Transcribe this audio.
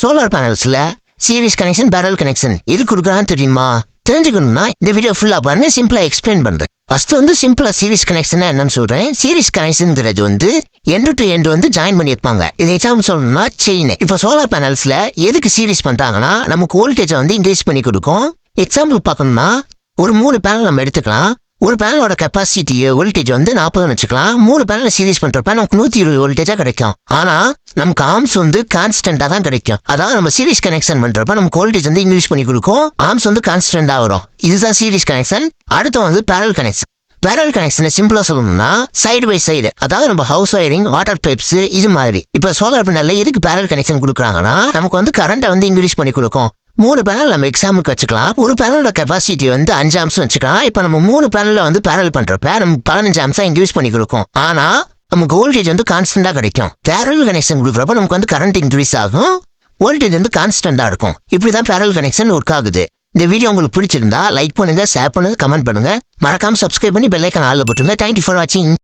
Solar பேனல்ஸ்ல series connection parallel connection இது கொடுக்குறான்னு தெரியுமா? தெரிஞ்சுக்கணும்னா இந்த வீடியோ ஃபுல்லா பண்ணி சிம்பிளா எக்ஸ்பிளைன் பண்றேன். ஃபர்ஸ்ட் வந்து சிம்பிளா சீரிஸ் கனெக்ஷன் என்னன்னு சொல்றேன். சீரிஸ் கனெக்ஷன்ங்கிறது வந்து எண்டு டு எண்டு வந்து ஜாயின் பண்ணியிருப்பாங்க. இது எக்ஸாம்பிள் சொல்லணும்னா செயின் இப்போ சோலார் பேனல்ஸ்ல எதுக்கு சீரிஸ் பண்றாங்கன்னா நமக்கு வோல்டேஜை வந்து இன்க்ரீஸ் பண்ணி கொடுக்கும். எக்ஸாம்பிள் பார்த்தோம்னா ஒரு மூணு பேனல் நம்ம எடுத்துக்கலாம். ஒரு பேனலோட கெப்பாசிட்டி வோல்டேஜ் வந்து நாற்பதுன்னு வச்சுக்கலாம். மூணு பேனல் சீரிஸ் பண்ணுறப்ப நமக்கு நூற்றி இருபது வோல்டேஜாக கிடைக்கும். ஆனால் நமக்கு ஆர்ம்ஸ் வந்து கான்ஸ்டண்டாக தான் கிடைக்கும். அதாவது நம்ம சீரிஸ் கனெக்ஷன் பண்ணுறப்ப நமக்கு வோல்டேஜ் வந்து இன்க்ரீஸ் பண்ணி கொடுக்கும். ஆர்ம்ஸ் வந்து கான்ஸ்டண்டாக வரும். இதுதான் சீரிஸ் கனெக்ஷன் அடுத்து வந்து பேரல் கனெக்ஷன் பேரல் கனெக்ஷனை சிம்பிளாக சொல்லணும்னா சைடு பை சைடு அதாவது நம்ம ஹவுஸ் ஒயரிங் வாட்டர் பைப்ஸ் இது மாதிரி. இப்போ சோலார் பின்னல்ல எதுக்கு பேரல் கனெக்ஷன் கொடுக்குறாங்கன்னா நமக்கு வந்து கரண்ட்டை வந்து இன்க்ரீஸ் பண்ணி கொடுக்கும். மூணு பேனல் நம்ம எக்ஸாமுக்கு வச்சுக்கலாம். ஒரு பேனலோட கெப்பாசிட்டி வந்து அஞ்சு அம்சம் வச்சுக்கலாம். இப்போ நம்ம மூணு பேனலில் வந்து பேரல் பண்ணுறோம் நம்ம பதினஞ்சு அம்சம் இன்க்ரீஸ் பண்ணி கொடுக்கும். ஆனால் நமக்கு வோல்டேஜ் வந்து கான்ஸ்டண்டாக கிடைக்கும். பேரல் கனெக்ஷன் கொடுக்குறப்ப நமக்கு வந்து கரண்ட் இன்க்ரீஸ் ஆகும். வோல்டேஜ் வந்து கான்ஸ்டண்டாக இருக்கும். இப்படி தான் பேரல் கனெக்ஷன் ஒர்க் ஆகுது. இந்த வீடியோ உங்களுக்கு பிடிச்சிருந்தா லைக் பண்ணுங்க ஷேர் பண்ணுங்க கமெண்ட் பண்ணுங்க. மறக்காம சப்ஸ்கிரைப் பண்ணி பெல் ஐக்கான் போட்டுருங்க. தேங்க்யூ ஃபார் வாட்சிங்